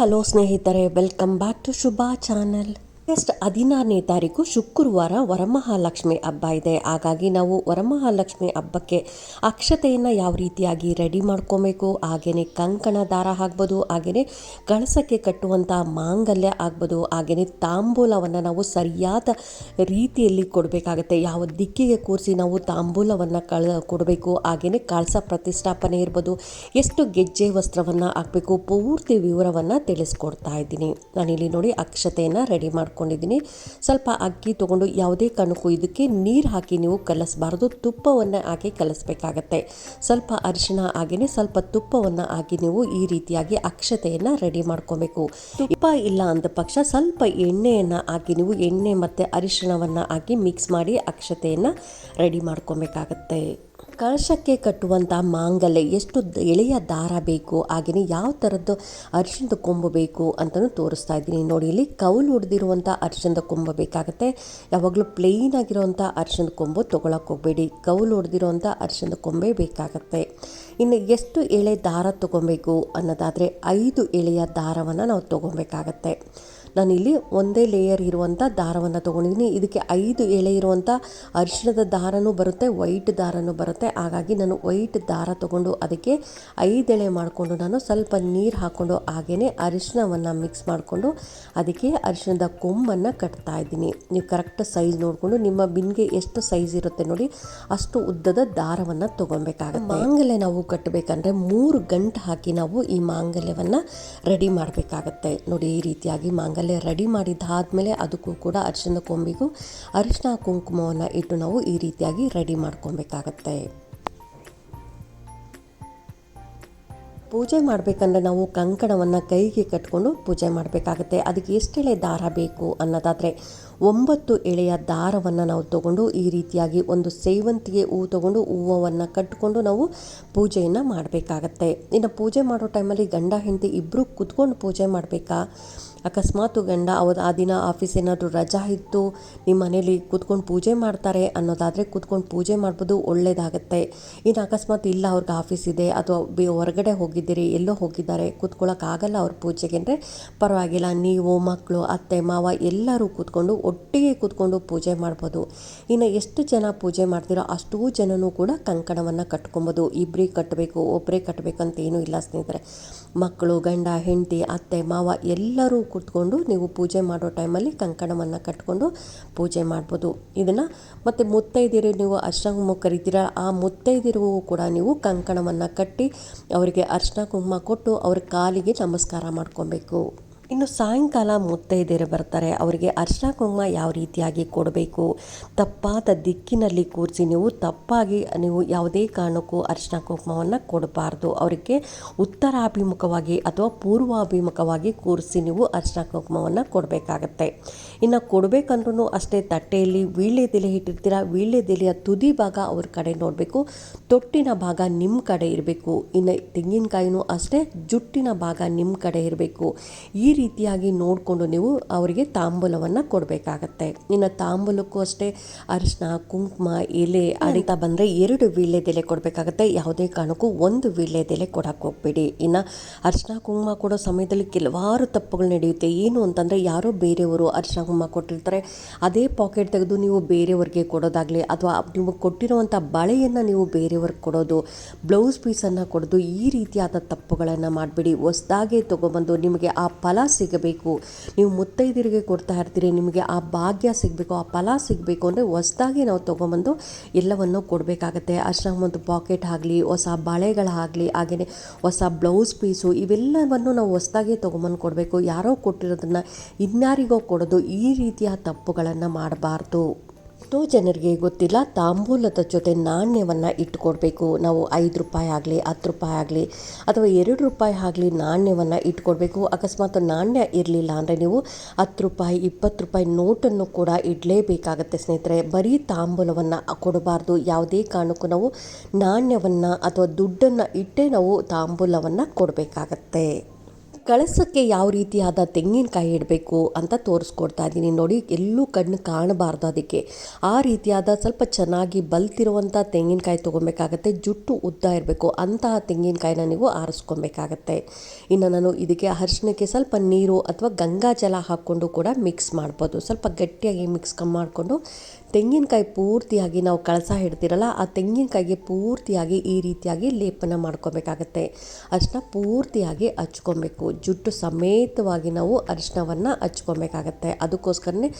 Hello ಸ್ನೇಹಿತರೆ welcome back to Shubha channel August ಹದಿನಾರನೇ ತಾರೀಕು ಶುಕ್ರವಾರ ವರಮಹಾಲಕ್ಷ್ಮಿ ಹಬ್ಬ ಇದೆ. ಹಾಗಾಗಿ ನಾವು ವರಮಹಾಲಕ್ಷ್ಮಿ ಹಬ್ಬಕ್ಕೆ ಅಕ್ಷತೆಯನ್ನು ಯಾವ ರೀತಿಯಾಗಿ ರೆಡಿ ಮಾಡ್ಕೊಬೇಕು? ಹಾಗೆಯೇ ಕಂಕಣ ದಾರ ಆಗ್ಬೋದು ಹಾಗೆಯೇ ಕಳಸಕ್ಕೆ ಕಟ್ಟುವಂಥ ಮಾಂಗಲ್ಯ ಆಗ್ಬೋದು ಹಾಗೆಯೇ ತಾಂಬೂಲವನ್ನು ನಾವು ಸರಿಯಾದ ರೀತಿಯಲ್ಲಿ ಕೊಡಬೇಕಾಗತ್ತೆ. ಯಾವ ದಿಕ್ಕಿಗೆ ಕೂರಿಸಿ ನಾವು ತಾಂಬೂಲವನ್ನು ಕಳ ಕೊಡಬೇಕು ಹಾಗೆಯೇ ಕಳಸ ಪ್ರತಿಷ್ಠಾಪನೆ ಇರ್ಬೋದು, ಎಷ್ಟು ಗೆಜ್ಜೆ ವಸ್ತ್ರವನ್ನು ಹಾಕಬೇಕು, ಪೂರ್ತಿ ವಿವರವನ್ನು ತಿಳಿಸ್ಕೊಡ್ತಾ ಇದ್ದೀನಿ. ನಾನಿಲ್ಲಿ ನೋಡಿ ಅಕ್ಷತೆಯನ್ನು ರೆಡಿ ಮಾಡ್ಕೊಂಡಿದ್ದೀನಿ ಸ್ವಲ್ಪ ಅಕ್ಕಿ ತೊಗೊಂಡು ಯಾವುದೇ ಕಾರಣಕ್ಕೂ ಇದಕ್ಕೆ ನೀರು ಹಾಕಿ ನೀವು ಕಲಸಬಾರ್ದು. ತುಪ್ಪವನ್ನು ಹಾಕಿ ಕಲಿಸ್ಬೇಕಾಗತ್ತೆ. ಸ್ವಲ್ಪ ಅರಿಶಿಣ ಹಾಗೆಯೇ ಸ್ವಲ್ಪ ತುಪ್ಪವನ್ನು ಹಾಕಿ ನೀವು ಈ ರೀತಿಯಾಗಿ ಅಕ್ಷತೆಯನ್ನು ರೆಡಿ ಮಾಡ್ಕೊಬೇಕು. ತುಪ್ಪ ಇಲ್ಲ ಅಂದ ಪಕ್ಷ ಸ್ವಲ್ಪ ಎಣ್ಣೆಯನ್ನು ಹಾಕಿ ನೀವು ಎಣ್ಣೆ ಮತ್ತು ಅರಿಶಿಣವನ್ನು ಹಾಕಿ ಮಿಕ್ಸ್ ಮಾಡಿ ಅಕ್ಷತೆಯನ್ನು ರೆಡಿ ಮಾಡ್ಕೊಬೇಕಾಗತ್ತೆ. ಕಳಶಕ್ಕೆ ಕಟ್ಟುವಂಥ ಮಾಂಗಲ್ಯ ಎಷ್ಟು ಎಳೆಯ ದಾರ ಬೇಕು? ಹಾಗೆಯೇ ಯಾವ ಥರದ್ದು ಅರಿಶಿಣದ ಕೊಂಬು ಬೇಕು ಅಂತಲೂ ತೋರಿಸ್ತಾ ಇದ್ದೀನಿ. ನೋಡಿ, ಇಲ್ಲಿ ಕೌಲು ಹೊಡೆದಿರುವಂಥ ಅರಿಶಿಣದ ಕೊಂಬು ಬೇಕಾಗುತ್ತೆ. ಯಾವಾಗಲೂ ಪ್ಲೇನ್ ಆಗಿರುವಂಥ ಅರಿಶಿಣದ ಕೊಂಬು ತೊಗೊಳಕ್ಕೆ ಹೋಗಬೇಡಿ. ಕೌಲು ಹೊಡೆದಿರುವಂಥ ಅರಿಶಿಣದ ಕೊಂಬೆ ಬೇಕಾಗುತ್ತೆ. ಇನ್ನು ಎಷ್ಟು ಎಳೆ ದಾರ ತೊಗೊಬೇಕು ಅನ್ನೋದಾದರೆ ಐದು ಎಳೆಯ ದಾರವನ್ನು ನಾವು ತೊಗೊಬೇಕಾಗತ್ತೆ. ನಾನಿಲ್ಲಿ ಒಂದೇ ಲೇಯರ್ ಇರುವಂಥ ದಾರವನ್ನು ತೊಗೊಂಡಿದ್ದೀನಿ. ಇದಕ್ಕೆ ಐದು ಎಳೆ ಇರುವಂಥ ಅರಿಶಿಣದ ದಾರನೂ ಬರುತ್ತೆ ವೈಟ್ ದಾರನೂ ಬರುತ್ತೆ. ಹಾಗಾಗಿ ನಾನು ವೈಟ್ ದಾರ ತೊಗೊಂಡು ಅದಕ್ಕೆ ಐದೆಳೆ ಮಾಡಿಕೊಂಡು ನಾನು ಸ್ವಲ್ಪ ನೀರು ಹಾಕ್ಕೊಂಡು ಹಾಗೆಯೇ ಅರಿಶಿಣವನ್ನು ಮಿಕ್ಸ್ ಮಾಡಿಕೊಂಡು ಅದಕ್ಕೆ ಅರಿಶಿಣದ ಕೊಂಬನ್ನು ಕಟ್ತಾ ಇದ್ದೀನಿ. ನೀವು ಕರೆಕ್ಟ್ ಸೈಜ್ ನೋಡಿಕೊಂಡು ನಿಮ್ಮ ಬಿನ್ಗೆ ಎಷ್ಟು ಸೈಜ್ ಇರುತ್ತೆ ನೋಡಿ ಅಷ್ಟು ಉದ್ದದ ದಾರವನ್ನು ತೊಗೊಬೇಕಾಗುತ್ತೆ ಮಾಂಗಲ್ಯ ನಾವು ಕಟ್ಟಬೇಕಂದ್ರೆ ಮೂರು ಗಂಟು ಹಾಕಿ ನಾವು ಈ ಮಾಂಗಲ್ಯವನ್ನು ರೆಡಿ ಮಾಡಬೇಕಾಗತ್ತೆ. ನೋಡಿ ಈ ರೀತಿಯಾಗಿ ಮಾಂಗಲ್ಯ ರೆಡಿ ಮಾಡಿದ್ದಾದಮೇಲೆ ಅದಕ್ಕೂ ಕೂಡ ಅರಿಶಿನ ಕೊಂಬಿಗೂ ಅರಿಶಿನ ಕುಂಕುಮವನ್ನು ಇಟ್ಟು ನಾವು ಈ ರೀತಿಯಾಗಿ ರೆಡಿ ಮಾಡ್ಕೊಬೇಕಾಗತ್ತೆ. ಪೂಜೆ ಮಾಡಬೇಕಂದ್ರೆ ನಾವು ಕಂಕಣವನ್ನು ಕೈಗೆ ಕಟ್ಕೊಂಡು ಪೂಜೆ ಮಾಡಬೇಕಾಗುತ್ತೆ. ಅದಕ್ಕೆ ಎಷ್ಟೆಳೆ ದಾರ ಬೇಕು ಅನ್ನೋದಾದರೆ ಒಂಬತ್ತು ಎಳೆಯ ದಾರವನ್ನು ನಾವು ತಗೊಂಡು ಈ ರೀತಿಯಾಗಿ ಒಂದು ಸೇವಂತಿಗೆ ಹೂ ತಗೊಂಡು ಹೂವನ್ನು ಕಟ್ಟಿಕೊಂಡು ನಾವು ಪೂಜೆಯನ್ನು ಮಾಡಬೇಕಾಗತ್ತೆ. ಇನ್ನು ಪೂಜೆ ಮಾಡೋ ಟೈಮಲ್ಲಿ ಗಂಡ ಹೆಂಡತಿ ಇಬ್ಬರು ಕುತ್ಕೊಂಡು ಪೂಜೆ ಮಾಡಬೇಕಾ? ಅಕಸ್ಮಾತ್ ಗಂಡ ಅವತ್ತು ಆ ದಿನ ಆಫೀಸ್ ಏನಾದರೂ ರಜಾ ಇತ್ತು ನಿಮ್ಮ ಮನೇಲಿ ಕೂತ್ಕೊಂಡು ಪೂಜೆ ಮಾಡ್ತಾರೆ ಅನ್ನೋದಾದರೆ ಕೂತ್ಕೊಂಡು ಪೂಜೆ ಮಾಡ್ಬೋದು, ಒಳ್ಳೇದಾಗತ್ತೆ. ಇನ್ನು ಅಕಸ್ಮಾತ್ ಇಲ್ಲ, ಅವ್ರಿಗೆ ಆಫೀಸ್ ಇದೆ, ಅಥವಾ ಬಿ ಹೊರಗಡೆ ಹೋಗಿದ್ದೀರಿ, ಎಲ್ಲೋ ಹೋಗಿದ್ದಾರೆ ಕೂತ್ಕೊಳ್ಳೋಕ್ಕಾಗಲ್ಲ ಅವ್ರ ಪೂಜೆಗೆ ಅಂದರೆ ಪರವಾಗಿಲ್ಲ. ನೀವು ಮಕ್ಕಳು ಅತ್ತೆ, ಮಾವ ಎಲ್ಲರೂ ಕೂತ್ಕೊಂಡು ಒಟ್ಟಿಗೆ ಕೂತ್ಕೊಂಡು ಪೂಜೆ ಮಾಡ್ಬೋದು. ಇನ್ನು ಎಷ್ಟು ಜನ ಪೂಜೆ ಮಾಡ್ತೀರೋ ಅಷ್ಟೂ ಜನನೂ ಕೂಡ ಕಂಕಣವನ್ನು ಕಟ್ಕೊಬೋದು. ಇಬ್ಬರಿಗೆ ಕಟ್ಟಬೇಕು ಒಬ್ಬರೇ ಕಟ್ಟಬೇಕು ಏನೂ ಇಲ್ಲ ಸ್ನೇಹಿತರೆ. ಮಕ್ಕಳು ಗಂಡ, ಹೆಂಡತಿ, ಅತ್ತೆ, ಮಾವ ಎಲ್ಲರೂ ಕೂತ್ಕೊಂಡು ನೀವು ಪೂಜೆ ಮಾಡೋ ಟೈಮಲ್ಲಿ ಕಂಕಣವನ್ನು ಕಟ್ಕೊಂಡು ಪೂಜೆ ಮಾಡ್ಬೋದು. ಇದನ್ನು ಮತ್ತು ಮುತ್ತೈದಿರು ನೀವು ಅರ್ಶನ ಕರಿತೀರ ಆ ಮುತ್ತೈದಿರಿಗೂ ಕೂಡ ನೀವು ಕಂಕಣವನ್ನು ಕಟ್ಟಿ ಅವರಿಗೆ ಅರ್ಶನ ಕುಂಕುಮ ಕೊಟ್ಟು ಅವ್ರ ಕಾಲಿಗೆ ನಮಸ್ಕಾರ ಮಾಡ್ಕೊಬೇಕು. ಇನ್ನು ಸಾಯಂಕಾಲ ಮುತ್ತೈದೆಯರು ಬರ್ತಾರೆ. ಅವರಿಗೆ ಅರ್ಶನ ಕುಂಕುಮ ಯಾವ ರೀತಿಯಾಗಿ ಕೊಡಬೇಕು? ತಪ್ಪಾದ ದಿಕ್ಕಿನಲ್ಲಿ ಕೂರಿಸಿ ನೀವು ತಪ್ಪಾಗಿ ನೀವು ಯಾವುದೇ ಕಾರಣಕ್ಕೂ ಅರ್ಶನ ಕುಂಕುಮವನ್ನು ಕೊಡಬಾರ್ದು. ಅವರಿಗೆ ಉತ್ತರಾಭಿಮುಖವಾಗಿ ಅಥವಾ ಪೂರ್ವಾಭಿಮುಖವಾಗಿ ಕೂರಿಸಿ ನೀವು ಅರ್ಶನ ಕುಂಕುಮವನ್ನು ಕೊಡಬೇಕಾಗತ್ತೆ. ಇನ್ನು ಕೊಡಬೇಕಂದ್ರೂ ಅಷ್ಟೇ ತಟ್ಟೆಯಲ್ಲಿ ವೀಳ್ಯದೆಲೆ ಇಟ್ಟಿರ್ತೀರಾ? ವೀಳ್ಯದೆಲೆಯ ತುದಿ ಭಾಗ ಅವ್ರ ಕಡೆ ನೋಡಬೇಕು. ತೊಟ್ಟಿನ ಭಾಗ ನಿಮ್ಮ ಕಡೆ ಇರಬೇಕು. ಇನ್ನು ತೆಂಗಿನಕಾಯಿನೂ ಅಷ್ಟೇ ಜುಟ್ಟಿನ ಭಾಗ ನಿಮ್ಮ ಕಡೆ ಇರಬೇಕು. ಈ ರೀತಿಯಾಗಿ ನೋಡಿಕೊಂಡು ನೀವು ಅವರಿಗೆ ತಾಂಬೂಲವನ್ನು ಕೊಡಬೇಕಾಗತ್ತೆ. ಇನ್ನು ತಾಂಬೂಲಕ್ಕೂ ಅಷ್ಟೇ ಅರಿಶಿನ ಕುಂಕುಮ, ಎಲೆ ಅಡಿತಾ ಬಂದರೆ ಎರಡು ವೀಳ್ಯದೆಲೆ ಕೊಡಬೇಕಾಗತ್ತೆ. ಯಾವುದೇ ಕಾರಣಕ್ಕೂ ಒಂದು ವೀಳ್ಯದೆಲೆ ಕೊಡಕ್ಕೆ ಹೋಗ್ಬೇಡಿ. ಇನ್ನು ಅರಿಶಿನ ಕುಂಕುಮ ಕೊಡೋ ಸಮಯದಲ್ಲಿ ಕೆಲವಾರು ತಪ್ಪುಗಳು ನಡೆಯುತ್ತೆ. ಏನು ಅಂತಂದರೆ ಯಾರೋ ಬೇರೆಯವರು ಅರಿಶಿನ ಕುಂಕುಮ ಕೊಟ್ಟಿರ್ತಾರೆ. ಅದೇ ಪಾಕೆಟ್ ತೆಗೆದು ನೀವು ಬೇರೆಯವ್ರಿಗೆ ಕೊಡೋದಾಗಲಿ ಅಥವಾ ನೀವು ಕೊಟ್ಟಿರುವಂಥ ಬಳೆಯನ್ನು ನೀವು ಬೇರೆಯವ್ರಿಗೆ ಕೊಡೋದು ಬ್ಲೌಸ್ ಪೀಸನ್ನು ಕೊಡೋದು ಈ ರೀತಿಯಾದ ತಪ್ಪುಗಳನ್ನು ಮಾಡಬೇಡಿ. ಹೊಸ್ದಾಗೆ ತೊಗೊಬಂದು ನಿಮಗೆ ಆ ಫಲ ಸಿಗಬೇಕು. ನೀವು ಮುತ್ತೈದರಿಗೆ ಕೊಡ್ತಾ ಇರ್ತೀರಿ, ನಿಮಗೆ ಆ ಭಾಗ್ಯ ಸಿಗಬೇಕು, ಆ ಫಲ ಸಿಗಬೇಕು ಅಂದರೆ ಹೊಸ್ದಾಗಿ ನಾವು ತೊಗೊಂಬಂದು ಎಲ್ಲವನ್ನು ಕೊಡಬೇಕಾಗತ್ತೆ. ಅಷ್ಟೊಂದು ಒಂದು ಪಾಕೆಟ್ ಆಗಲಿ, ಹೊಸ ಬಳೆಗಳಾಗಲಿ, ಹಾಗೆಯೇ ಹೊಸ ಬ್ಲೌಸ್ ಪೀಸು ಇವೆಲ್ಲವನ್ನು ನಾವು ಹೊಸ್ದಾಗಿ ತೊಗೊಂಬಂದು ಕೊಡಬೇಕು. ಯಾರೋ ಕೊಟ್ಟಿರೋದನ್ನು ಇನ್ಯಾರಿಗೋ ಕೊಡೋದು ಈ ರೀತಿಯ ತಪ್ಪುಗಳನ್ನು ಮಾಡಬಾರ್ದು. ಎಷ್ಟೋ ಜನರಿಗೆ ಗೊತ್ತಿಲ್ಲ, ತಾಂಬೂಲದ ಜೊತೆ ನಾಣ್ಯವನ್ನು ಇಟ್ಕೊಡ್ಬೇಕು. ನಾವು ಐದು ರೂಪಾಯಿ ಆಗಲಿ, ಹತ್ತು ರೂಪಾಯಿ ಆಗಲಿ ಅಥವಾ ಎರಡು ರೂಪಾಯಿ ಆಗಲಿ ನಾಣ್ಯವನ್ನು ಇಟ್ಕೊಡ್ಬೇಕು. ಅಕಸ್ಮಾತ್ ನಾಣ್ಯ ಇರಲಿಲ್ಲ ಅಂದರೆ ನೀವು ಹತ್ತು ರೂಪಾಯಿ, ಇಪ್ಪತ್ತು ರೂಪಾಯಿ ನೋಟನ್ನು ಕೂಡ ಇಡಲೇಬೇಕಾಗತ್ತೆ ಸ್ನೇಹಿತರೆ. ಬರೀ ತಾಂಬೂಲವನ್ನು ಕೊಡಬಾರ್ದು. ಯಾವುದೇ ಕಾರಣಕ್ಕೂ ನಾವು ನಾಣ್ಯವನ್ನು ಅಥವಾ ದುಡ್ಡನ್ನು ಇಟ್ಟೇ ನಾವು ತಾಂಬೂಲವನ್ನು ಕೊಡಬೇಕಾಗತ್ತೆ. ಕಳಸಕ್ಕೆ ಯಾವ ರೀತಿಯಾದ ತೆಂಗಿನಕಾಯಿ ಇಡಬೇಕು ಅಂತ ತೋರಿಸ್ಕೊಡ್ತಾ ಇದ್ದೀನಿ. ನೋಡಿ, ಎಲ್ಲೂ ಕಣ್ಣು ಕಾಣಬಾರ್ದು ಅದಕ್ಕೆ. ಆ ರೀತಿಯಾದ ಸ್ವಲ್ಪ ಚೆನ್ನಾಗಿ ಬಲ್ತಿರುವಂಥ ತೆಂಗಿನಕಾಯಿ ತೊಗೊಬೇಕಾಗತ್ತೆ ಜುಟ್ಟು ಉದ್ದ ಇರಬೇಕು. ಅಂತಹ ತೆಂಗಿನಕಾಯಿನ ನೀವು ಆರಿಸ್ಕೊಬೇಕಾಗತ್ತೆ ಇನ್ನು ನಾನು ಇದಕ್ಕೆ ಅರ್ಶಿನಕ್ಕೆ ಸ್ವಲ್ಪ ನೀರು ಅಥವಾ ಗಂಗಾ ಜಲ ಹಾಕ್ಕೊಂಡು ಕೂಡ ಮಿಕ್ಸ್ ಮಾಡ್ಬೋದು. ಸ್ವಲ್ಪ ಗಟ್ಟಿಯಾಗಿ ಮಿಕ್ಸ್ ಮಾಡಿಕೊಂಡು ತೆಂಗಿನಕಾಯಿ ಪೂರ್ತಿಯಾಗಿ ನಾವು ಕಳಸ ಹಿಡ್ತಿರಲ್ಲ ಆ ತೆಂಗಿನಕಾಯಿಗೆ ಪೂರ್ತಿಯಾಗಿ ಈ ರೀತಿಯಾಗಿ ಲೇಪನ ಮಾಡ್ಕೊಬೇಕಾಗತ್ತೆ ಅಷ್ಟನ್ನ ಪೂರ್ತಿಯಾಗಿ ಹಚ್ಕೊಬೇಕು ಜುಟ್ಟು ಸಮೇತವಾಗಿ ನಾವು ಅರಿಶಿನವನ್ನು ಹಚ್ಕೊಬೇಕಾಗತ್ತೆ. ಅದಕ್ಕೋಸ್ಕರನೇ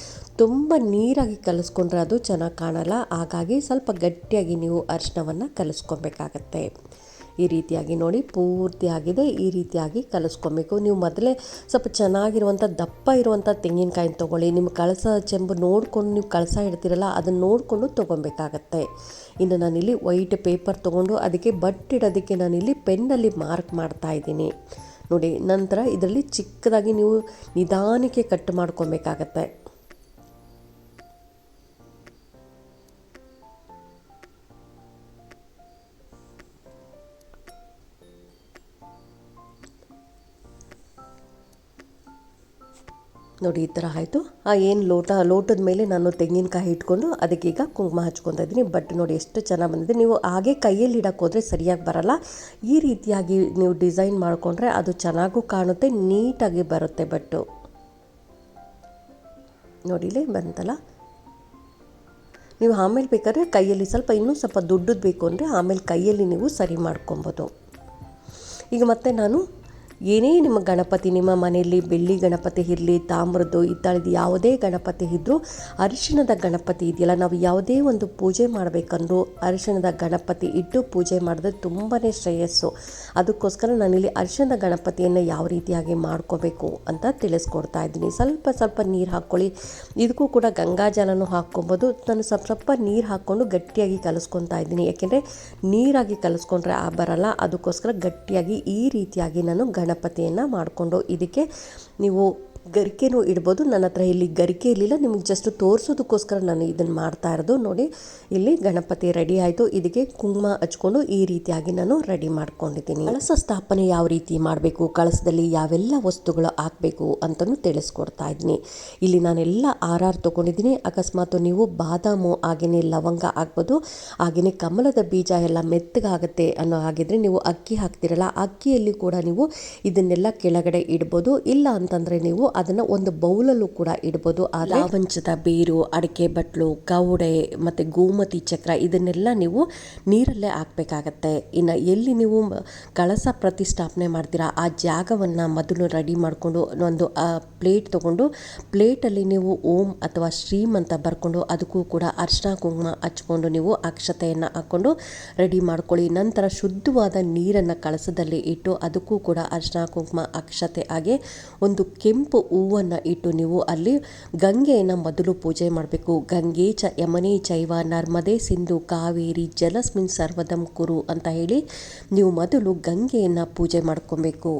ತುಂಬ ನೀರಾಗಿ ಕಲಿಸ್ಕೊಂಡ್ರೆ ಅದು ಚೆನ್ನಾಗಿ ಕಾಣಲ್ಲ. ಹಾಗಾಗಿ ಸ್ವಲ್ಪ ಗಟ್ಟಿಯಾಗಿ ನೀವು ಅರಿಶಿನವನ್ನು ಕಲಿಸ್ಕೊಬೇಕಾಗತ್ತೆ. ಈ ರೀತಿಯಾಗಿ ನೋಡಿ ಪೂರ್ತಿ ಆಗಿದೆ ಈ ರೀತಿಯಾಗಿ ಕಲಿಸ್ಕೊಬೇಕು. ನೀವು ಮೊದಲೇ ಸ್ವಲ್ಪ ಚೆನ್ನಾಗಿರುವಂಥ ದಪ್ಪ ಇರುವಂಥ ತೆಂಗಿನಕಾಯಿ ತೊಗೊಳ್ಳಿ. ನಿಮ್ಮ ಕಳಸ ಚೆಂಬು ನೋಡಿಕೊಂಡು ನೀವು ಕಳಸ ಇಡ್ತೀರಲ್ಲ, ಅದನ್ನು ನೋಡಿಕೊಂಡು ತೊಗೊಬೇಕಾಗತ್ತೆ. ಇನ್ನು ನಾನಿಲ್ಲಿ ವೈಟ್ ಪೇಪರ್ ತೊಗೊಂಡು ಅದಕ್ಕೆ ಬಟ್ಟಿಡೋದಕ್ಕೆ ನಾನಿಲ್ಲಿ ಪೆನ್ನಲ್ಲಿ ಮಾರ್ಕ್ ಮಾಡ್ತಾ ಇದ್ದೀನಿ. ನೋಡಿ ನಂತರ ಇದರಲ್ಲಿ ಚಿಕ್ಕದಾಗಿ ನೀವು ನಿಧಾನಕ್ಕೆ ಕಟ್ ಮಾಡ್ಕೊಬೇಕಾಗತ್ತೆ ನೋಡಿ ಈ ಥರ ಆಯಿತು. ಆ ಏನು ಲೋಟ, ಲೋಟದ ಮೇಲೆ ನಾನು ತೆಂಗಿನಕಾಯಿ ಇಟ್ಕೊಂಡು ಅದಕ್ಕೆ ಈಗ ಕುಂಕುಮ ಹಚ್ಕೊತಾ ಇದ್ದೀನಿ. ಬಟ್ ನೋಡಿ ಎಷ್ಟು ಚೆನ್ನಾಗಿ ಬಂದಿದೆ. ನೀವು ಹಾಗೆ ಕೈಯಲ್ಲಿ ಇಡಕ್ಕೆ ಹೋದರೆ ಸರಿಯಾಗಿ ಬರಲ್ಲ. ಈ ರೀತಿಯಾಗಿ ನೀವು ಡಿಸೈನ್ ಮಾಡಿಕೊಂಡ್ರೆ ಅದು ಚೆನ್ನಾಗೂ ಕಾಣುತ್ತೆ, ನೀಟಾಗಿ ಬರುತ್ತೆ ಬಟ್ಟು. ನೋಡಿಲೇ ಬಂತಲ್ಲ. ನೀವು ಆಮೇಲೆ ಬೇಕಾದ್ರೆ ಕೈಯಲ್ಲಿ ಸ್ವಲ್ಪ ಇನ್ನೂ ಸ್ವಲ್ಪ ದುಡ್ಡದು ಬೇಕು ಅಂದರೆ ಆಮೇಲೆ ಕೈಯಲ್ಲಿ ನೀವು ಸರಿ ಮಾಡ್ಕೊಬೋದು. ಈಗ ಮತ್ತೆ ನಾನು ಏನೇ ನಿಮ್ಮ ಗಣಪತಿ, ನಿಮ್ಮ ಮನೆಯಲ್ಲಿ ಬೆಳ್ಳಿ ಗಣಪತಿ ಇರಲಿ, ತಾಮ್ರದ್ದು ಇತ್ತಾಳಿದು ಯಾವುದೇ ಗಣಪತಿ ಇದ್ದರೂ ಅರಿಶಿಣದ ಗಣಪತಿ ಇದೆಯಲ್ಲ, ನಾವು ಯಾವುದೇ ಒಂದು ಪೂಜೆ ಮಾಡಬೇಕಂದ್ರೂ ಅರಿಶಿಣದ ಗಣಪತಿ ಇಟ್ಟು ಪೂಜೆ ಮಾಡಿದ್ರೆ ತುಂಬಾ ಶ್ರೇಯಸ್ಸು. ಅದಕ್ಕೋಸ್ಕರ ನಾನಿಲ್ಲಿ ಅರಿಶಿಣದ ಗಣಪತಿಯನ್ನು ಯಾವ ರೀತಿಯಾಗಿ ಮಾಡ್ಕೋಬೇಕು ಅಂತ ತಿಳಿಸ್ಕೊಡ್ತಾ ಇದ್ದೀನಿ. ಸ್ವಲ್ಪ ಸ್ವಲ್ಪ ನೀರು ಹಾಕ್ಕೊಳ್ಳಿ. ಇದಕ್ಕೂ ಕೂಡ ಗಂಗಾಜಲನೂ ಹಾಕ್ಕೊಬೋದು. ನಾನು ಸ್ವಲ್ಪ ಸ್ವಲ್ಪ ನೀರು ಹಾಕ್ಕೊಂಡು ಗಟ್ಟಿಯಾಗಿ ಕಲಿಸ್ಕೊತಾ ಇದ್ದೀನಿ. ಯಾಕೆಂದರೆ ನೀರಾಗಿ ಕಲಿಸ್ಕೊಂಡ್ರೆ ಆ ಬರಲ್ಲ. ಅದಕ್ಕೋಸ್ಕರ ಗಟ್ಟಿಯಾಗಿ ಈ ರೀತಿಯಾಗಿ ನಾನು ಗಣ ಗಣಪತಿಯನ್ನು ಮಾಡಿಕೊಂಡು ಇದಕ್ಕೆ ನೀವು ಗರಿಕೆನೂ ಇಡ್ಬೋದು. ನನ್ನ ಹತ್ರ ಇಲ್ಲಿ ಗರಿಕೆ ಇರಲಿಲ್ಲ. ನಿಮಗೆ ಜಸ್ಟ್ ತೋರಿಸೋದಕ್ಕೋಸ್ಕರ ನಾನು ಇದನ್ನು ಮಾಡ್ತಾ ಇರೋದು. ನೋಡಿ, ಇಲ್ಲಿ ಗಣಪತಿ ರೆಡಿ ಆಯಿತು. ಇದಕ್ಕೆ ಕುಂಕುಮ ಹಚ್ಕೊಂಡು ಈ ರೀತಿಯಾಗಿ ನಾನು ರೆಡಿ ಮಾಡ್ಕೊಂಡಿದ್ದೀನಿ. ಕಳಸ ಸ್ಥಾಪನೆ ಯಾವ ರೀತಿ ಮಾಡಬೇಕು, ಕಳಸದಲ್ಲಿ ಯಾವೆಲ್ಲ ವಸ್ತುಗಳು ಹಾಕಬೇಕು ಅಂತಲೂ ತಿಳಿಸ್ಕೊಡ್ತಾ ಇದ್ದೀನಿ. ಇಲ್ಲಿ ನಾನೆಲ್ಲ ಆರ್ ಆರ್ ತೊಗೊಂಡಿದ್ದೀನಿ. ಅಕಸ್ಮಾತ್ ನೀವು ಬಾದಾಮು ಹಾಗೆಯೇ ಲವಂಗ ಹಾಕ್ಬೋದು. ಹಾಗೆಯೇ ಕಮಲದ ಬೀಜ ಎಲ್ಲ ಮೆತ್ತಗಾಗುತ್ತೆ ಅನ್ನೋ ಹಾಗಿದ್ರೆ ನೀವು ಅಕ್ಕಿ ಹಾಕ್ತಿರಲ್ಲ, ಅಕ್ಕಿಯಲ್ಲಿ ಕೂಡ ನೀವು ಇದನ್ನೆಲ್ಲ ಕೆಳಗಡೆ ಇಡ್ಬೋದು. ಇಲ್ಲ ಅಂತಂದರೆ ನೀವು ಅದನ್ನು ಒಂದು ಬೌಲಲ್ಲೂ ಕೂಡ ಇಡ್ಬೋದು. ಆ ಲಾವಂಚದ ಬೇರು, ಅಡಿಕೆ ಬಟ್ಲು, ಗೌಡೆ ಮತ್ತು ಗೋಮತಿ ಚಕ್ರ ಇದನ್ನೆಲ್ಲ ನೀವು ನೀರಲ್ಲೇ ಹಾಕ್ಬೇಕಾಗತ್ತೆ. ಇನ್ನು ಎಲ್ಲಿ ನೀವು ಕಳಸ ಪ್ರತಿಷ್ಠಾಪನೆ ಮಾಡ್ತೀರಾ, ಆ ಜಾಗವನ್ನು ಮೊದಲು ರೆಡಿ ಮಾಡಿಕೊಂಡು ಒಂದು ಪ್ಲೇಟ್ ತೊಗೊಂಡು ಪ್ಲೇಟಲ್ಲಿ ನೀವು ಓಂ ಅಥವಾ ಶ್ರೀಮ್ ಅಂತ ಬರ್ಕೊಂಡು ಅದಕ್ಕೂ ಕೂಡ ಅರ್ಶಿನ ಕುಂಕುಮ ಹಚ್ಕೊಂಡು ನೀವು ಅಕ್ಷತೆಯನ್ನು ಹಾಕ್ಕೊಂಡು ರೆಡಿ ಮಾಡ್ಕೊಳ್ಳಿ. ನಂತರ ಶುದ್ಧವಾದ ನೀರನ್ನು ಕಳಸದಲ್ಲಿ ಇಟ್ಟು ಅದಕ್ಕೂ ಕೂಡ ಅರ್ಶಿನ ಕುಂಕುಮ, ಅಕ್ಷತೆ ಹಾಗೆ ಒಂದು ಕೆಂಪು ಹೂವನ್ನು ಇಟ್ಟು ನೀವು ಅಲ್ಲಿ ಗಂಗೆಯನ್ನು ಮೊದಲು ಪೂಜೆ ಮಾಡಬೇಕು. ಗಂಗೆ ಚ ಯಮನೇ ಚೈವ ನರ್ಮದೆ ಸಿಂಧು ಕಾವೇರಿ ಜಲಸ್ಮಿನ್ ಸರ್ವದಂ ಕುರು ಅಂತ ಹೇಳಿ ನೀವು ಮೊದಲು ಗಂಗೆಯನ್ನು ಪೂಜೆ ಮಾಡ್ಕೊಬೇಕು.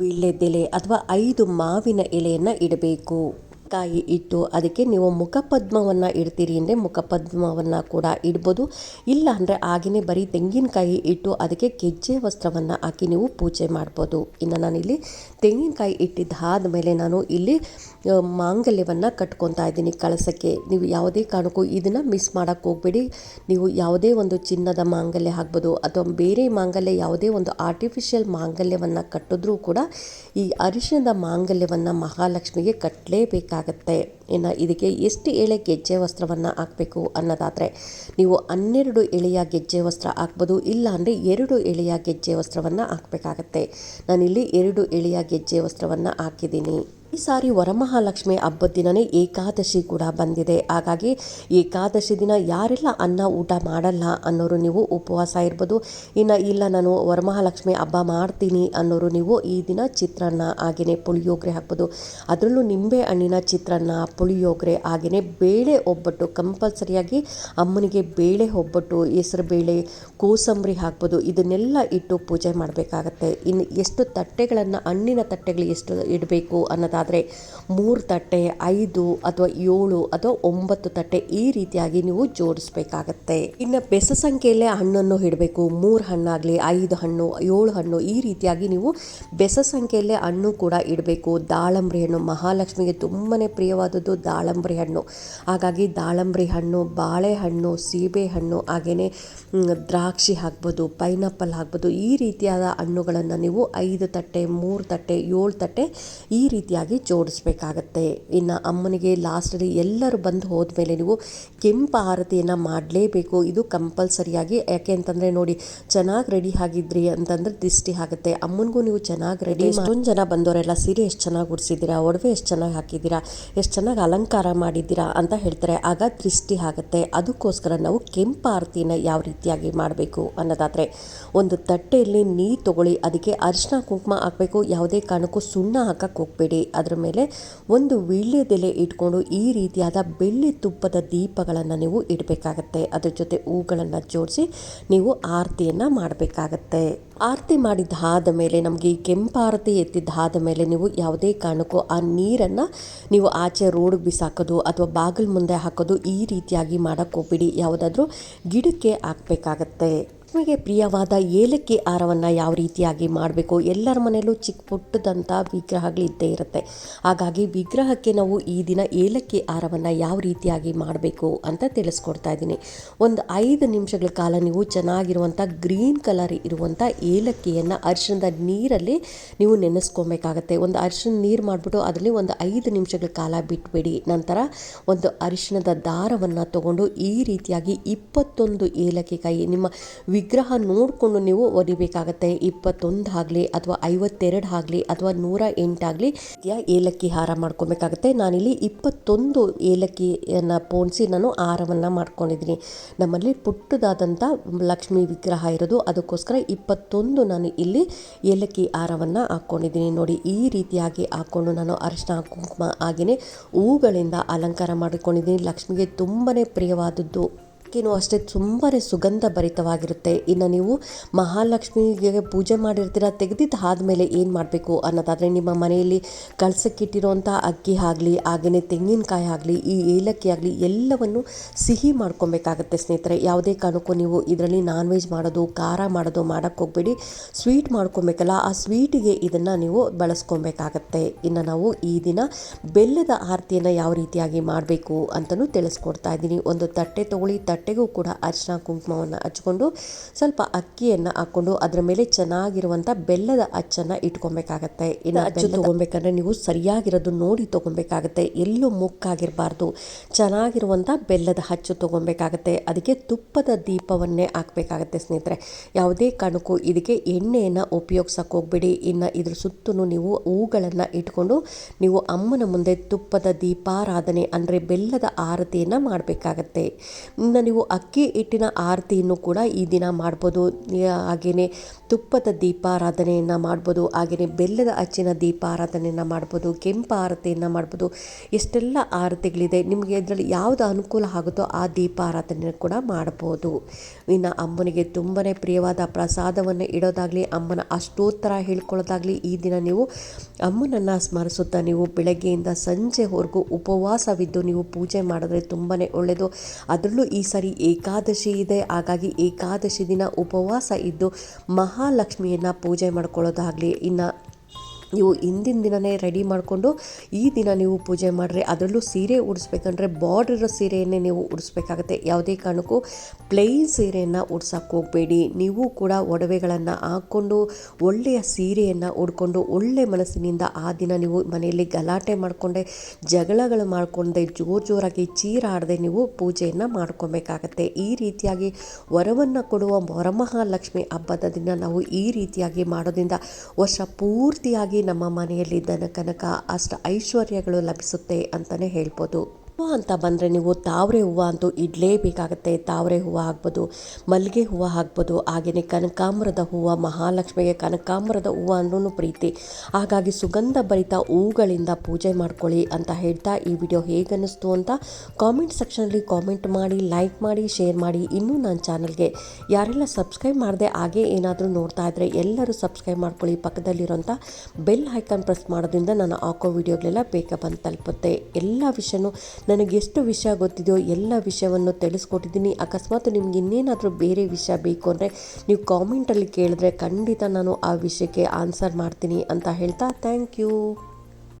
ವೀಳ್ಯದೆಲೆ ಅಥವಾ ಐದು ಮಾವಿನ ಎಲೆಯನ್ನು ಇಡಬೇಕು. ಕಾಯಿ ಇಟ್ಟು ಅದಕ್ಕೆ ನೀವು ಮುಖಪದ್ಮವನ್ನು ಇಡ್ತೀರಿ ಅಂದರೆ ಮುಖಪದ್ಮವನ್ನು ಕೂಡ ಇಡ್ಬೋದು. ಇಲ್ಲ ಅಂದರೆ ಹಾಗೆಯೇ ಬರೀ ತೆಂಗಿನಕಾಯಿ ಇಟ್ಟು ಅದಕ್ಕೆ ಗೆಜ್ಜೆ ವಸ್ತ್ರವನ್ನು ಹಾಕಿ ನೀವು ಪೂಜೆ ಮಾಡ್ಬೋದು. ಇನ್ನು ನಾನಿಲ್ಲಿ ತೆಂಗಿನಕಾಯಿ ಇಟ್ಟಿದ್ದಾದ ಮೇಲೆ ನಾನು ಇಲ್ಲಿ ಮಾಂಗಲ್ಯವನ್ನು ಕಟ್ಕೊತಾ ಇದ್ದೀನಿ ಕಳಸಕ್ಕೆ. ನೀವು ಯಾವುದೇ ಕಾರಣಕ್ಕೂ ಇದನ್ನು ಮಿಸ್ ಮಾಡೋಕ್ಕೆ ಹೋಗಬೇಡಿ. ನೀವು ಯಾವುದೇ ಒಂದು ಚಿನ್ನದ ಮಾಂಗಲ್ಯ ಹಾಕ್ಬೋದು ಅಥವಾ ಬೇರೆ ಮಾಂಗಲ್ಯ, ಯಾವುದೇ ಒಂದು ಆರ್ಟಿಫಿಷಿಯಲ್ ಮಾಂಗಲ್ಯವನ್ನು ಕಟ್ಟಿದ್ರೂ ಕೂಡ ಈ ಅರಿಶಿನದ ಮಾಂಗಲ್ಯವನ್ನು ಮಹಾಲಕ್ಷ್ಮಿಗೆ ಕಟ್ಟಲೇಬೇಕಾಗತ್ತೆ ಇನ್ನು ಇದಕ್ಕೆ ಎಷ್ಟು ಎಳೆ ಗೆಜ್ಜೆ ವಸ್ತ್ರವನ್ನು ಹಾಕಬೇಕು ಅನ್ನೋದಾದರೆ, ನೀವು ಹನ್ನೆರಡು ಎಳೆಯ ಗೆಜ್ಜೆ ವಸ್ತ್ರ ಹಾಕ್ಬೋದು ಇಲ್ಲ ಅಂದರೆ ಎರಡು ಎಳೆಯ ಗೆಜ್ಜೆ ವಸ್ತ್ರವನ್ನು ಹಾಕಬೇಕಾಗತ್ತೆ. ನಾನಿಲ್ಲಿ ಎರಡು ಎಳೆಯ ಗೆಜ್ಜೆ ವಸ್ತ್ರವನ್ನು ಹಾಕಿದ್ದೀನಿ. ಈ ಸಾರಿ ವರಮಹಾಲಕ್ಷ್ಮಿ ಹಬ್ಬದ ದಿನನೇ ಏಕಾದಶಿ ಕೂಡ ಬಂದಿದೆ. ಹಾಗಾಗಿ ಏಕಾದಶಿ ದಿನ ಯಾರೆಲ್ಲ ಅನ್ನ ಊಟ ಮಾಡಲ್ಲ ಅನ್ನೋರು ನೀವು ಉಪವಾಸ ಇರ್ಬೋದು. ಇನ್ನು ಇಲ್ಲ, ನಾನು ವರಮಹಾಲಕ್ಷ್ಮಿ ಹಬ್ಬ ಮಾಡ್ತೀನಿ ಅನ್ನೋರು ನೀವು ಈ ದಿನ ಚಿತ್ರಾನ್ನ ಹಾಗೆಯೇ ಪುಳಿಯೋಗರೆ ಹಾಕ್ಬೋದು. ಅದರಲ್ಲೂ ನಿಂಬೆ ಹಣ್ಣಿನ ಚಿತ್ರಾನ್ನ, ಪುಳಿಯೋಗರೆ ಹಾಗೆಯೇ ಬೇಳೆ ಒಬ್ಬಟ್ಟು, ಕಂಪಲ್ಸರಿಯಾಗಿ ಅಮ್ಮನಿಗೆ ಬೇಳೆ ಒಬ್ಬಟ್ಟು, ಹೆಸರು ಬೇಳೆ, ಕೋಸಂಬರಿ ಹಾಕ್ಬೋದು. ಇದನ್ನೆಲ್ಲ ಇಟ್ಟು ಪೂಜೆ ಮಾಡಬೇಕಾಗತ್ತೆ. ಇನ್ನು ಎಷ್ಟು ತಟ್ಟೆಗಳನ್ನು, ಹಣ್ಣಿನ ತಟ್ಟೆಗಳು ಎಷ್ಟು ಇಡಬೇಕು ಅನ್ನೋದು ಅನ್ನೋದಾದರೆ ಮೂರು ತಟ್ಟೆ, ಐದು ಅಥವಾ ಏಳು ಅಥವಾ ಒಂಬತ್ತು ತಟ್ಟೆ ಈ ರೀತಿಯಾಗಿ ನೀವು ಜೋಡಿಸ್ಬೇಕಾಗತ್ತೆ. ಇನ್ನು ಬೆಸ ಸಂಖ್ಯೆಯಲ್ಲೇ ಹಣ್ಣನ್ನು ಇಡಬೇಕು. ಮೂರು ಹಣ್ಣಾಗಲಿ, ಐದು ಹಣ್ಣು, ಏಳು ಹಣ್ಣು ಈ ರೀತಿಯಾಗಿ ನೀವು ಬೆಸ ಸಂಖ್ಯೆಯಲ್ಲೇ ಹಣ್ಣು ಕೂಡ ಇಡಬೇಕು. ದಾಳಂಬ್ರಿ ಹಣ್ಣು ಮಹಾಲಕ್ಷ್ಮಿಗೆ ತುಂಬಾ ಪ್ರಿಯವಾದದ್ದು ದಾಳಂಬ್ರಿ ಹಣ್ಣು. ಹಾಗಾಗಿ ದಾಳಂಬ್ರಿ ಹಣ್ಣು ಬಾಳೆಹಣ್ಣು ಸೀಬೆಹಣ್ಣು ಹಾಗೆಯೇ ದ್ರಾಕ್ಷಿ ಹಾಕ್ಬೋದು, ಪೈನಾಪಲ್ ಹಾಕ್ಬೋದು ಈ ರೀತಿಯಾದ ಹಣ್ಣುಗಳನ್ನು ನೀವು ಐದು ತಟ್ಟೆ, ಮೂರು ತಟ್ಟೆ, ಏಳು ತಟ್ಟೆ ಈ ರೀತಿಯಾಗಿ ಜೋಡಿಸ್ಬೇಕಾಗತ್ತೆ. ಇನ್ನು ಅಮ್ಮನಿಗೆ ಲಾಸ್ಟಲ್ಲಿ ಎಲ್ಲರೂ ಬಂದು ಹೋದ್ಮೇಲೆ ನೀವು ಕೆಂಪು ಆರತಿಯನ್ನು ಮಾಡಲೇಬೇಕು. ಇದು ಕಂಪಲ್ಸರಿಯಾಗಿ. ಯಾಕೆ ಅಂತಂದರೆ ನೋಡಿ ಚೆನ್ನಾಗಿ ರೆಡಿ ಆಗಿದ್ರಿ ಅಂತಂದ್ರೆ ದೃಷ್ಟಿ ಆಗುತ್ತೆ. ಅಮ್ಮನಿಗೂ ನೀವು ಚೆನ್ನಾಗಿ ರೆಡಿ ಎಷ್ಟೊಂದು ಜನ ಬಂದವರೆಲ್ಲ ಸೀರೆ ಎಷ್ಟು ಚೆನ್ನಾಗಿ ಉಡಿಸಿದ್ದೀರಾ ಒಡವೆ ಎಷ್ಟು ಚೆನ್ನಾಗಿ ಹಾಕಿದ್ದೀರಾ ಎಷ್ಟು ಚೆನ್ನಾಗಿ ಅಲಂಕಾರ ಮಾಡಿದ್ದೀರಾ ಅಂತ ಹೇಳ್ತಾರೆ. ಆಗ ದೃಷ್ಟಿ ಆಗುತ್ತೆ. ಅದಕ್ಕೋಸ್ಕರ ನಾವು ಕೆಂಪು ಆರತಿನ ಯಾವ ರೀತಿಯಾಗಿ ಮಾಡಬೇಕು ಅನ್ನೋದಾದರೆ ಒಂದು ತಟ್ಟೆಯಲ್ಲಿ ನೀರು ತಗೊಳ್ಳಿ ಅದಕ್ಕೆ ಅರಿಶಿನ ಕುಂಕುಮ ಹಾಕಬೇಕು. ಯಾವುದೇ ಕಾರಣಕ್ಕೂ ಸುಣ್ಣ ಹಾಕಕ್ಕೆ ಹೋಗಬೇಡಿ. ಅದರ ಮೇಲೆ ಒಂದು ವೀಳ್ಯದೆಲೆ ಇಟ್ಕೊಂಡು ಈ ರೀತಿಯಾದ ಬೆಳ್ಳಿ ತುಪ್ಪದ ದೀಪಗಳನ್ನು ನೀವು ಇಡಬೇಕಾಗತ್ತೆ. ಅದ್ರ ಜೊತೆ ಹೂಗಳನ್ನು ಜೋಡಿಸಿ ನೀವು ಆರತಿಯನ್ನು ಮಾಡಬೇಕಾಗತ್ತೆ. ಆರತಿ ಮಾಡಿದ್ದಾದ ಮೇಲೆ, ನಮಗೆ ಈ ಕೆಂಪಾರತಿ ಎತ್ತಿದ್ದಾದ ಮೇಲೆ ನೀವು ಯಾವುದೇ ಕಾರಣಕ್ಕೂ ಆ ನೀರನ್ನು ನೀವು ಆಚೆ ರೋಡ್ ಬಿಸಾಕೋದು ಅಥವಾ ಬಾಗಿಲು ಮುಂದೆ ಹಾಕೋದು ಈ ರೀತಿಯಾಗಿ ಮಾಡೋಕ್ಕೋಗ್ಬಿಡಿ ಯಾವುದಾದ್ರೂ ಗಿಡಕ್ಕೆ ಹಾಕಬೇಕಾಗತ್ತೆ. ನಿಮಗೆ ಪ್ರಿಯವಾದ ಏಲಕ್ಕಿ ಹಾರವನ್ನು ಯಾವ ರೀತಿಯಾಗಿ ಮಾಡಬೇಕು? ಎಲ್ಲರ ಮನೆಯಲ್ಲೂ ಚಿಕ್ಕ ಪುಟ್ಟದಂಥ ವಿಗ್ರಹಗಳಿದ್ದೇ ಇರುತ್ತೆ. ಹಾಗಾಗಿ ವಿಗ್ರಹಕ್ಕೆ ನಾವು ಈ ದಿನ ಏಲಕ್ಕಿ ಹಾರವನ್ನು ಯಾವ ರೀತಿಯಾಗಿ ಮಾಡಬೇಕು ಅಂತ ತಿಳಿಸ್ಕೊಡ್ತಾ ಇದ್ದೀನಿ. ಒಂದು ಐದು ನಿಮಿಷಗಳ ಕಾಲ ನೀವು ಚೆನ್ನಾಗಿರುವಂಥ ಗ್ರೀನ್ ಕಲರ್ ಇರುವಂಥ ಏಲಕ್ಕಿಯನ್ನು ಅರಿಶಿಣದ ನೀರಲ್ಲಿ ನೀವು ನೆನೆಸ್ಕೊಬೇಕಾಗತ್ತೆ. ಒಂದು ಅರಿಶಿನ ನೀರು ಮಾಡಿಬಿಟ್ಟು ಅದರಲ್ಲಿ ಒಂದು ಐದು ನಿಮಿಷಗಳ ಕಾಲ ಬಿಟ್ಬಿಡಿ. ನಂತರ ಒಂದು ಅರಿಶಿನದ ದಾರವನ್ನು ತಗೊಂಡು ಈ ರೀತಿಯಾಗಿ ಇಪ್ಪತ್ತೊಂದು ಏಲಕ್ಕಿ ಕಾಯಿ ನಿಮ್ಮ ವಿಗ್ರಹ ನೋಡಿಕೊಂಡು ನೀವು ಒರಿಬೇಕಾಗತ್ತೆ ಇಪ್ಪತ್ತೊಂದು ಆಗಲಿ ಅಥವಾ ಐವತ್ತೆರಡು ಆಗಲಿ ಅಥವಾ ನೂರ ಎಂಟಾಗಲಿ ಏಲಕ್ಕಿ ಹಾರ ಮಾಡ್ಕೊಬೇಕಾಗತ್ತೆ. ನಾನಿಲ್ಲಿ ಇಪ್ಪತ್ತೊಂದು ಏಲಕ್ಕಿಯನ್ನು ಪೋಣಿಸಿ ನಾನು ಹಾರವನ್ನು ಮಾಡ್ಕೊಂಡಿದ್ದೀನಿ. ನಮ್ಮಲ್ಲಿ ಪುಟ್ಟದಾದಂಥ ಲಕ್ಷ್ಮೀ ವಿಗ್ರಹ ಇರೋದು. ಅದಕ್ಕೋಸ್ಕರ ಇಪ್ಪತ್ತೊಂದು ನಾನು ಇಲ್ಲಿ ಏಲಕ್ಕಿ ಹಾರವನ್ನು ಹಾಕ್ಕೊಂಡಿದ್ದೀನಿ ನೋಡಿ, ಈ ರೀತಿಯಾಗಿ ಹಾಕ್ಕೊಂಡು ನಾನು ಅರಿಶಿನ ಕುಂಕುಮ ಹಾಗೆಯೇ ಹೂಗಳಿಂದ ಅಲಂಕಾರ ಮಾಡಿಕೊಂಡಿದ್ದೀನಿ. ಲಕ್ಷ್ಮಿಗೆ ತುಂಬಾ ಪ್ರಿಯವಾದದ್ದು ಅಕ್ಕಿನೂ ಅಷ್ಟೇ ತುಂಬಾ ಸುಗಂಧ ಭರಿತವಾಗಿರುತ್ತೆ ಇನ್ನು ನೀವು ಮಹಾಲಕ್ಷ್ಮಿಗೆ ಪೂಜೆ ಮಾಡಿರ್ತೀರ ತೆಗೆದಿದ್ದು ಆದಮೇಲೆ ಏನು ಮಾಡಬೇಕು ಅನ್ನೋದಾದರೆ ನಿಮ್ಮ ಮನೆಯಲ್ಲಿ ಕಳ್ಸಕ್ಕಿಟ್ಟಿರೋಂಥ ಅಕ್ಕಿ ಆಗಲಿ ಹಾಗೆಯೇ ತೆಂಗಿನಕಾಯಿ ಆಗಲಿ, ಈ ಏಲಕ್ಕಿ ಆಗಲಿ ಎಲ್ಲವನ್ನು ಸಿಹಿ ಮಾಡ್ಕೊಬೇಕಾಗತ್ತೆ ಸ್ನೇಹಿತರೆ. ಯಾವುದೇ ಕಾರಣಕ್ಕೂ ನೀವು ಇದರಲ್ಲಿ ನಾನ್ ವೆಜ್ ಮಾಡೋದು, ಖಾರ ಮಾಡೋದು ಮಾಡೋಕ್ಕೆ ಹೋಗಬೇಡಿ. ಸ್ವೀಟ್ ಮಾಡ್ಕೊಬೇಕಲ್ಲ, ಆ ಸ್ವೀಟಿಗೆ ಇದನ್ನು ನೀವು ಬಳಸ್ಕೊಬೇಕಾಗತ್ತೆ. ಇನ್ನು ನಾವು ಈ ದಿನ ಬೆಲ್ಲದ ಆರತಿಯನ್ನು ಯಾವ ರೀತಿಯಾಗಿ ಮಾಡಬೇಕು ಅಂತಲೂ ತಿಳಿಸ್ಕೊಡ್ತಾ ಇದ್ದೀನಿ. ಒಂದು ತಟ್ಟೆ ತೊಗೊಳ್ಳಿ ತಟ್ಟೆಗೂ ಕೂಡ ಅರಿಶಿನ ಕುಂಕುಮವನ್ನು ಹಚ್ಕೊಂಡು ಸ್ವಲ್ಪ ಅಕ್ಕಿಯನ್ನು ಹಾಕ್ಕೊಂಡು ಅದರ ಮೇಲೆ ಚೆನ್ನಾಗಿರುವಂಥ ಬೆಲ್ಲದ ಅಚ್ಚನ್ನು ಇಟ್ಕೊಬೇಕಾಗತ್ತೆ. ಇನ್ನು ಅಚ್ಚು ತೊಗೊಬೇಕಂದ್ರೆ ನೀವು ಸರಿಯಾಗಿರೋದು ನೋಡಿ ತೊಗೊಬೇಕಾಗತ್ತೆ. ಎಲ್ಲೂ ಮುಕ್ಕಾಗಿರಬಾರ್ದು. ಚೆನ್ನಾಗಿರುವಂಥ ಬೆಲ್ಲದ ಹಚ್ಚು ತೊಗೊಬೇಕಾಗತ್ತೆ. ಅದಕ್ಕೆ ತುಪ್ಪದ ದೀಪವನ್ನೇ ಹಾಕಬೇಕಾಗತ್ತೆ ಸ್ನೇಹಿತರೆ. ಯಾವುದೇ ಕಾರಣಕ್ಕೂ ಇದಕ್ಕೆ ಎಣ್ಣೆಯನ್ನು ಉಪಯೋಗಿಸೋಕೆ ಹೋಗ್ಬೇಡಿ. ಇನ್ನು ಇದ್ರ ಸುತ್ತಲೂ ನೀವು ಹೂಗಳನ್ನು ಇಟ್ಕೊಂಡು ನೀವು ಅಮ್ಮನ ಮುಂದೆ ತುಪ್ಪದ ದೀಪಾರಾಧನೆ ಅಂದರೆ ಬೆಲ್ಲದ ಆರತಿಯನ್ನು ಮಾಡಬೇಕಾಗತ್ತೆ. ಇನ್ನು ನೀವು ಅಕ್ಕಿ ಹಿಟ್ಟಿನ ಆರತಿಯನ್ನು ಕೂಡ ಈ ದಿನ ಮಾಡ್ಬೋದು. ಹಾಗೆಯೇ ತುಪ್ಪದ ದೀಪಾರಾಧನೆಯನ್ನು ಮಾಡ್ಬೋದು. ಹಾಗೆಯೇ ಬೆಲ್ಲದ ಅಚ್ಚಿನ ದೀಪಾರಾಧನೆಯನ್ನು ಮಾಡ್ಬೋದು. ಕೆಂಪು ಆರತಿಯನ್ನು ಮಾಡ್ಬೋದು. ಎಷ್ಟೆಲ್ಲ ಆರತಿಗಳಿದೆ. ನಿಮಗೆ ಇದರಲ್ಲಿ ಯಾವುದು ಅನುಕೂಲ ಆಗುತ್ತೋ ಆ ದೀಪಾರಾಧನೆ ಕೂಡ ಮಾಡ್ಬೋದು. ಇನ್ನು ಅಮ್ಮನಿಗೆ ತುಂಬನೇ ಪ್ರಿಯವಾದ ಪ್ರಸಾದವನ್ನು ಇಡೋದಾಗಲಿ, ಅಮ್ಮನ ಅಷ್ಟೋತ್ತರ ಹೇಳ್ಕೊಳ್ಳೋದಾಗಲಿ, ಈ ದಿನ ನೀವು ಅಮ್ಮನನ್ನು ಸ್ಮರಿಸುತ್ತಾ, ನೀವು ಬೆಳಗ್ಗೆಯಿಂದ ಸಂಜೆವರೆಗೂ ಉಪವಾಸವಿದ್ದು ನೀವು ಪೂಜೆ ಮಾಡಿದ್ರೆ ತುಂಬನೇ ಒಳ್ಳೆಯದು ಅದರಲ್ಲೂ ಈ ಸರಿ ಏಕಾದಶಿ ಇದೆ. ಹಾಗಾಗಿ ಏಕಾದಶಿ ದಿನ ಉಪವಾಸ ಇದ್ದು ಮಹಾಲಕ್ಷ್ಮಿಯನ್ನು ಪೂಜೆ ಮಾಡ್ಕೊಳ್ಳೋದಾಗಲಿ ಇನ್ನು ನೀವು ಹಿಂದಿನ ದಿನವೇ ರೆಡಿ ಮಾಡಿಕೊಂಡು ಈ ದಿನ ನೀವು ಪೂಜೆ ಮಾಡ್ರಿ. ಅದರಲ್ಲೂ ಸೀರೆ ಉಡಿಸ್ಬೇಕಂದ್ರೆ ಬಾರ್ಡ್ರ್ ಇರೋ ಸೀರೆಯನ್ನೇ ನೀವು ಉಡಿಸ್ಬೇಕಾಗತ್ತೆ. ಯಾವುದೇ ಕಾರಣಕ್ಕೂ ಪ್ಲೇನ್ ಸೀರೆಯನ್ನು ಉಡ್ಸೋಕ್ಕೆ ಹೋಗಬೇಡಿ. ನೀವು ಕೂಡ ಒಡವೆಗಳನ್ನು ಹಾಕ್ಕೊಂಡು ಒಳ್ಳೆಯ ಸೀರೆಯನ್ನು ಉಡ್ಕೊಂಡು ಒಳ್ಳೆ ಮನಸ್ಸಿನಿಂದ ಆ ದಿನ ನೀವು ಮನೆಯಲ್ಲಿ ಗಲಾಟೆ ಮಾಡಿಕೊಂಡೆ, ಜಗಳಗಳು ಮಾಡಿಕೊಂಡೆ, ಜೋರು ಜೋರಾಗಿ ಚೀರಾಡದೆ ನೀವು ಪೂಜೆಯನ್ನು ಮಾಡ್ಕೊಬೇಕಾಗತ್ತೆ. ಈ ರೀತಿಯಾಗಿ ವರವನ್ನು ಕೊಡುವ ವರಮಹಾಲಕ್ಷ್ಮಿ ಹಬ್ಬದ ದಿನ ನಾವು ಈ ರೀತಿಯಾಗಿ ಮಾಡೋದ್ರಿಂದ ವರ್ಷ ಪೂರ್ತಿಯಾಗಿ ನಮ್ಮ ಮನೆಯಲ್ಲಿ ದನ ಕನಕ ಅಷ್ಟು ಐಶ್ವರ್ಯಗಳು ಲಭಿಸುತ್ತೆ ಅಂತಲೇ ಹೇಳ್ಬೋದು. ಹೂವು ಅಂತ ಬಂದರೆ ನೀವು ತಾವರೆ ಹೂವು ಅಂತೂ ಇಡಲೇಬೇಕಾಗತ್ತೆ. ತಾವರೆ ಹೂವು ಆಗ್ಬೋದು, ಮಲ್ಲಿಗೆ ಹೂವು ಆಗ್ಬೋದು ಹಾಗೆಯೇ ಕನಕಾಂಬರದ ಹೂವು, ಮಹಾಲಕ್ಷ್ಮಿಗೆ ಕನಕಾಂಬರದ ಹೂವು ಅಂದ್ರೂ ಪ್ರೀತಿ. ಹಾಗಾಗಿ ಸುಗಂಧ ಭರಿತ ಹೂಗಳಿಂದ ಪೂಜೆ ಮಾಡ್ಕೊಳ್ಳಿ ಅಂತ ಹೇಳ್ತಾ ಈ ವಿಡಿಯೋ ಹೇಗನ್ನಿಸ್ತು ಅಂತ ಕಾಮೆಂಟ್ ಸೆಕ್ಷನಲ್ಲಿ ಕಾಮೆಂಟ್ ಮಾಡಿ, ಲೈಕ್ ಮಾಡಿ, ಶೇರ್ ಮಾಡಿ. ಇನ್ನೂ ನನ್ನ ಚಾನಲ್ಗೆ ಯಾರೆಲ್ಲ ಸಬ್ಸ್ಕ್ರೈಬ್ ಮಾಡಿದೆ ಹಾಗೆ ಏನಾದರೂ ನೋಡ್ತಾ ಇದ್ದರೆ ಎಲ್ಲರೂ ಸಬ್ಸ್ಕ್ರೈಬ್ ಮಾಡ್ಕೊಳ್ಳಿ. ಪಕ್ಕದಲ್ಲಿರೋಂಥ ಬೆಲ್ ಐಕಾನ್ ಪ್ರೆಸ್ ಮಾಡೋದ್ರಿಂದ ನಾನು ಹಾಕೋ ವಿಡಿಯೋಗಳೆಲ್ಲ ಬೇಗ ಬಂದು ತಲುಪುತ್ತೆ. ಎಲ್ಲ ವಿಷಯನೂ ನನಗೆ ಎಷ್ಟು ವಿಷಯ ಗೊತ್ತಿದೆಯೋ ಎಲ್ಲ ವಿಷಯವನ್ನು ತಿಳಿಸ್ಕೊಟ್ಟಿದ್ದೀನಿ. ಅಕಸ್ಮಾತ್ ನಿಮ್ಗೆ ಇನ್ನೇನಾದರೂ ಬೇರೆ ವಿಷಯ ಬೇಕು ಅಂದರೆ ನೀವು ಕಾಮೆಂಟಲ್ಲಿ ಕೇಳಿದ್ರೆ ಖಂಡಿತ ನಾನು ಆ ವಿಷಯಕ್ಕೆ ಆನ್ಸರ್ ಮಾಡ್ತೀನಿ ಅಂತ ಹೇಳ್ತಾ ಥ್ಯಾಂಕ್ ಯು